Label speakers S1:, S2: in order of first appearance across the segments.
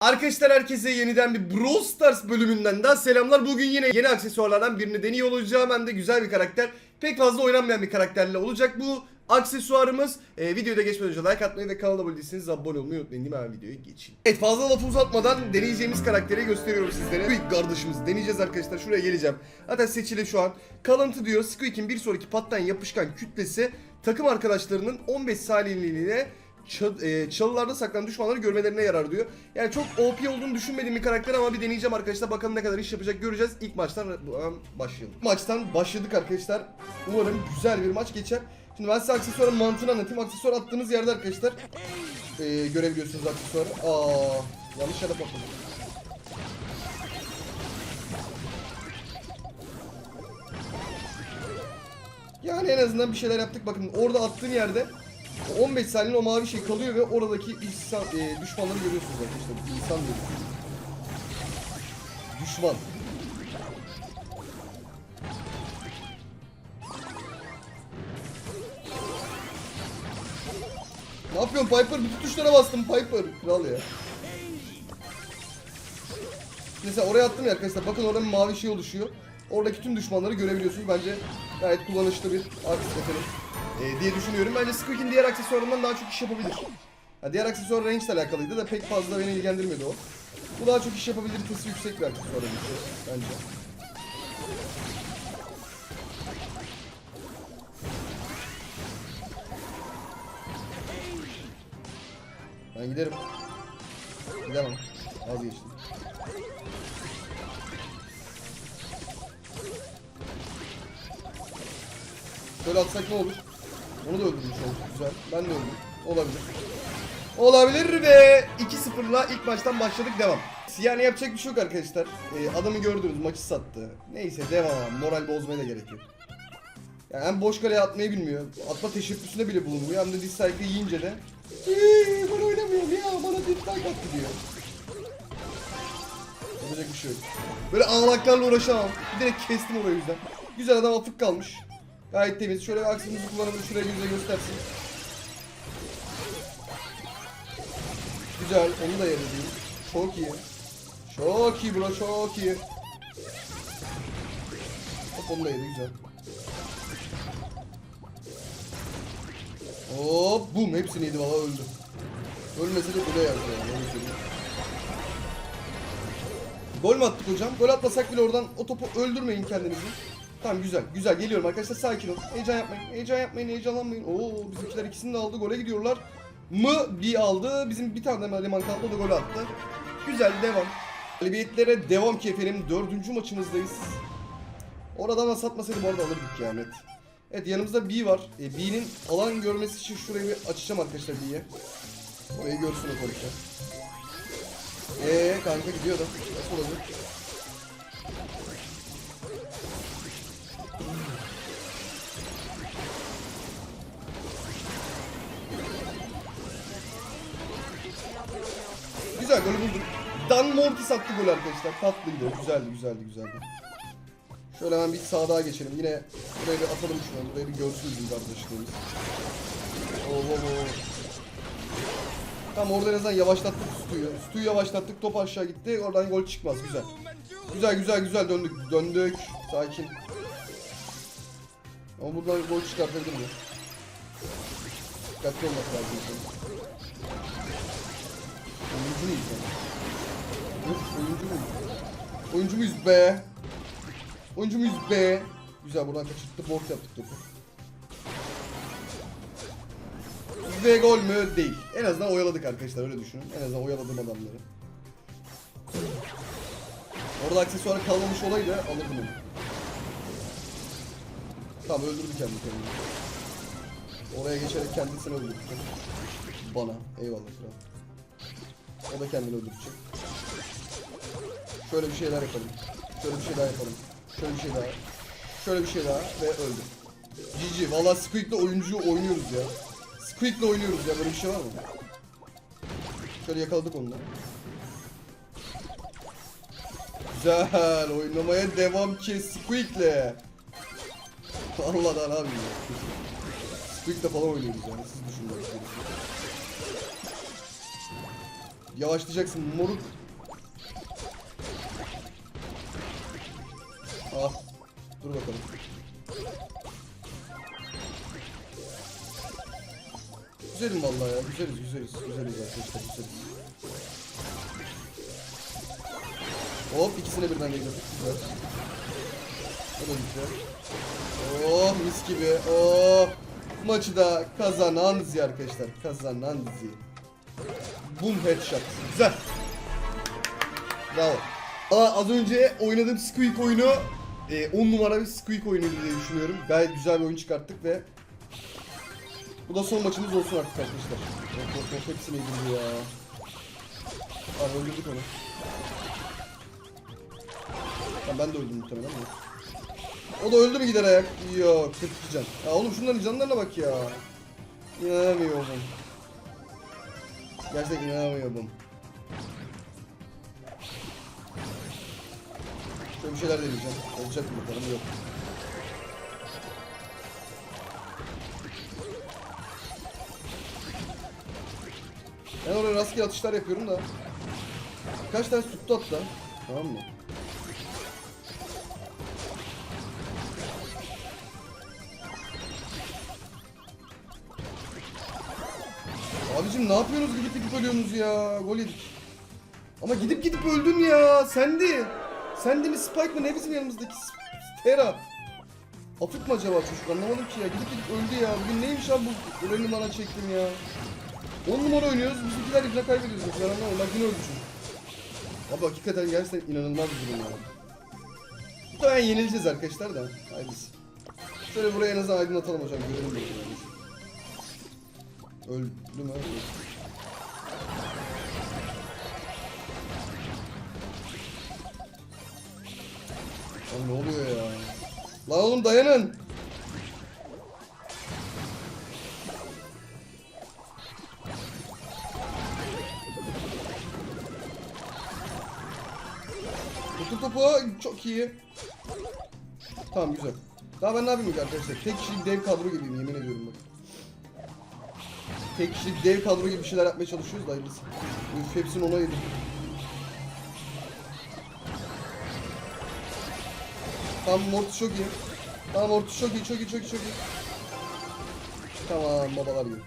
S1: Arkadaşlar herkese yeniden bir Brawl Stars bölümünden daha selamlar. Bugün yine yeni aksesuarlardan birini deniyor olacağım. Hem de güzel bir karakter. Pek fazla oynanmayan bir karakterle olacak bu aksesuarımız. Ee, videoyu da geçmeden önce like atmayı ve kanala abone değilseniz abone olmayı unutmayın değil mi? Hemen videoya geçeyim. Evet fazla lafı uzatmadan deneyeceğimiz karakteri gösteriyorum sizlere. Squeak kardeşimiz deneyeceğiz arkadaşlar. Şuraya geleceğim. Zaten seçili şu an. Kalıntı diyor. Squeak'in bir sonraki patlayan yapışkan kütlesi takım arkadaşlarının 15 saniyeliğine e, çalılarda saklanan düşmanları görmelerine yarar diyor. Yani çok OP olduğunu düşünmediğim bir karakter ama bir deneyeceğim arkadaşlar. Bakalım ne kadar iş yapacak göreceğiz. İlk maçtan başlayalım. Maçtan başladık arkadaşlar. Umarım güzel bir maç geçer. Şimdi ben size aksesuarın mantığını anlatayım. Aksesuar attığınız yerde arkadaşlar e, görebiliyorsunuz aksesuarı. Aa, yanlış yere patladım. Yani en azından bir şeyler yaptık. Bakın orada attığın yerde 15 saniye o mavi şey kalıyor ve oradaki insan, e, düşmanları görüyorsunuz arkadaşlar. İnsan diyoruz. Düşman. Ne yapıyorsun Piper? Bütün tuşlara bastım Piper. Kral ya. Mesela oraya attım ya arkadaşlar. Bakın orada bir mavi şey oluşuyor. Oradaki tüm düşmanları görebiliyorsunuz. Bence gayet kullanışlı bir artist efendim. Ee, diye düşünüyorum. Bence Squeak'in diğer aksesuarından daha çok iş yapabilir. Ha, diğer aksesuar range ile alakalıydı da pek fazla beni ilgilendirmedi o. Bu daha çok iş yapabiliritesi yüksek bir aksesuar bence. Ben giderim. Gidemem. Vazgeçtim. Şöyle atsak ne olur? Onu da öldürmüş olduk. Güzel. Ben de öldüm. Olabilir. Olabilir ve 2-0'la ilk maçtan başladık devam. Yani yapacak bir şey yok arkadaşlar. Ee, adamı gördünüz maçı sattı. Neyse devam. Moral bozmaya da gerek yok. Yani hem boş kaleye atmayı bilmiyor. Atma teşebbüsünde bile bulunmuyor. Hem de dislike'ı yiyince de "Eee, ben oynamıyorum ya bana dislike attı diyor. Yapacak bir şey yok. Böyle ağlaklarla uğraşamam. Direkt kestim orayı yüzden. Güzel adam afık kalmış. Gayet temiz. Şöyle aksimizi kullanalım. Şuraya bize göstersin. Güzel. Onu da yedim. Çok iyi. Çok iyi bro. Çok iyi. Hop onu da yedi. Güzel. Hop bum hepsini yedi valla öldü. Ölmese de böyle yazdı yani. Gol mü attık hocam? Gol atmasak bile oradan o topu öldürmeyin kendinizi. Tamam güzel. Güzel geliyorum arkadaşlar sakin olun. Heyecan yapmayın. Heyecan yapmayın. Heyecanlanmayın. Oo bizimkiler ikisini de aldı. Gole gidiyorlar. Mı bir aldı. Bizim bir tane de eleman kaldı. O da gol attı. Güzel devam. Galibiyetlere devam ki efendim. Dördüncü maçımızdayız. Oradan da satmasaydım orada alırdık ya net. Evet yanımızda B var. E, B'nin alan görmesi için şurayı bir açacağım arkadaşlar B'ye. Orayı görsün o konuşa. Eee kanka gidiyor da. Nasıl olacak? Güzel golü bulduk. Dan Mortis attı gol arkadaşlar. Tatlıydı. Güzeldi, güzeldi, güzeldi. Şöyle hemen bir sağa daha geçelim. Yine buraya bir atalım şunu. Buraya bir görsün bizim kardeşlerimiz. Oo, oo, oo. Tamam orada en azından yavaşlattık Stu'yu. Stu'yu yavaşlattık. Top aşağı gitti. Oradan gol çıkmaz. Güzel. Güzel güzel güzel döndük. Döndük. Sakin. Ama buradan gol çıkartabilir mi? Dikkatli olmak lazım. Oyuncu muyuz? Of, oyuncu muyuz? Oyuncu muyuz be? Oyuncu muyuz be? Güzel buradan kaçırttı. Bort yaptık topu. Ve gol mü? Değil. En azından oyaladık arkadaşlar öyle düşünün. En azından oyaladım adamları. Orada aksesuarı kalmamış olaydı alırdım onu. Tamam öldürdü kendi kendini. Oraya geçerek kendisini öldürdü. Bana. Eyvallah kral. O da kendini öldürecek. Şöyle bir şeyler yapalım. Şöyle bir şey daha yapalım. Şöyle bir şey daha. Şöyle bir şey daha ve öldü. GG. Valla Squeak'le oyuncuyu oynuyoruz ya. Squeak'le oynuyoruz ya. Böyle bir şey var mı? Şöyle yakaladık onu da. Güzel. Oynamaya devam ki Squeak'le. Allah da ne yapayım ya. Squeak'le falan oynuyoruz yani. Siz düşünün. Yavaşlayacaksın moruk. Ah. Dur bakalım. Güzelim vallahi ya. Güzeliz, güzeliz. Güzeliz arkadaşlar, güzeliz. Hop ikisine birden geliyoruz. Güzel. O da güzel. Oh mis gibi. Oh. Maçı da kazanan Zi arkadaşlar. Kazanan Zi. Boom headshot. Güzel. Bravo. Aa, az önce oynadığım Squeak oyunu 10 numara bir Squeak oyunuydu diye düşünüyorum. Gayet güzel bir oyun çıkarttık ve bu da son maçımız olsun artık arkadaşlar. Hop hop hop hepsini yedirdi ya. Abi öldürdük onu. Ha, ben de öldüm muhtemelen de. O da öldü mü gider ayak? Yok 42 can. Ya oğlum şunların canlarına bak ya. İnanamıyorum. Gerçekten inanamıyorum. Şöyle bir şeyler deneyeceğim. Olacak mı bakalım yok. Ben oraya rastgele atışlar yapıyorum da. Kaç tane tuttu hatta. Tamam mı? Abicim ne yapıyorsunuz gidip gidip ölüyorsunuz ya? Gol yedik. Ama gidip gidip öldün ya. Sendi. Sendi mi Spike mı ne bizim yanımızdaki Tera? Afık mı acaba çocuk anlamadım ki ya. Gidip gidip öldü ya. Bugün neymiş abi bu Ölen'i bana çektim ya. 10 numara oynuyoruz. Bizimkiler yine kaybediyoruz. Mesela anlamadım. Bak yine öldü çocuk. Abi hakikaten gerçekten inanılmaz bir durum ya. Muhtemelen yenileceğiz arkadaşlar da. Hayırlısı. Şöyle buraya en azından aydınlatalım hocam. Görelim bakalım. Öldü mü? Lan ne oluyor ya? Lan oğlum dayanın. Topu topu çok iyi. Tamam güzel. Daha ben ne yapayım arkadaşlar? Tek kişilik dev kadro gibiyim yemin ediyorum bak. Tek kişilik dev kadro gibi şeyler yapmaya çalışıyoruz da hayırlısı. Üf hepsini ona yedim. Tamam Mortis çok iyi. Tamam Mortis çok iyi, çok iyi, çok iyi, çok iyi. Tamam babalar gibi.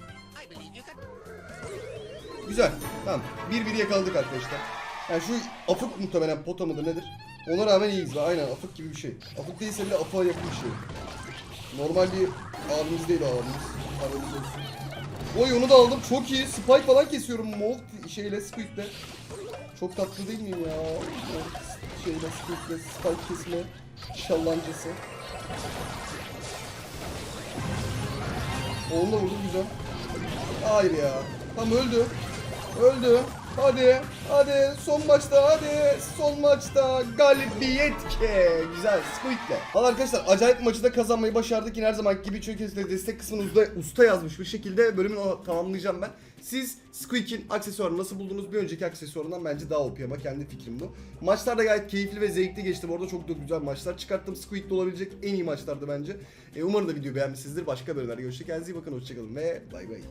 S1: Güzel. Tamam. Bir bir yakaladık arkadaşlar. Yani şu afık muhtemelen pota mıdır nedir? Ona rağmen iyiyiz. Aynen afık gibi bir şey. Afık değilse bile afığa yakın bir şey. Normal bir abimiz değil o abimiz. Haberiniz olsun. Oy onu da aldım. Çok iyi. Spike falan kesiyorum. Mov şeyle Squeak'le. Çok tatlı değil miyim ya? Şeyle Squeak'le Spike kesme şallancısı. Oğlum da vurdu güzel. Hayır ya. Tam öldü. Öldü. Hadi. Hadi. Son maçta. Hadi. Son maçta. Galibiyet ke. Güzel. Squeak'le. Valla arkadaşlar acayip maçı da kazanmayı başardık. Yine her zaman gibi çünkü size destek kısmını usta, yazmış bir şekilde bölümünü tamamlayacağım ben. Siz Squeak'in aksesuarını nasıl buldunuz? Bir önceki aksesuarından bence daha OP ama kendi fikrim bu. Maçlar da gayet keyifli ve zevkli geçti. Bu arada çok da güzel maçlar çıkarttım. Squeak'te olabilecek en iyi maçlardı bence. E, umarım da videoyu beğenmişsinizdir. Başka bölümlerde görüşürüz. Kendinize iyi bakın. Hoşçakalın ve bay bay.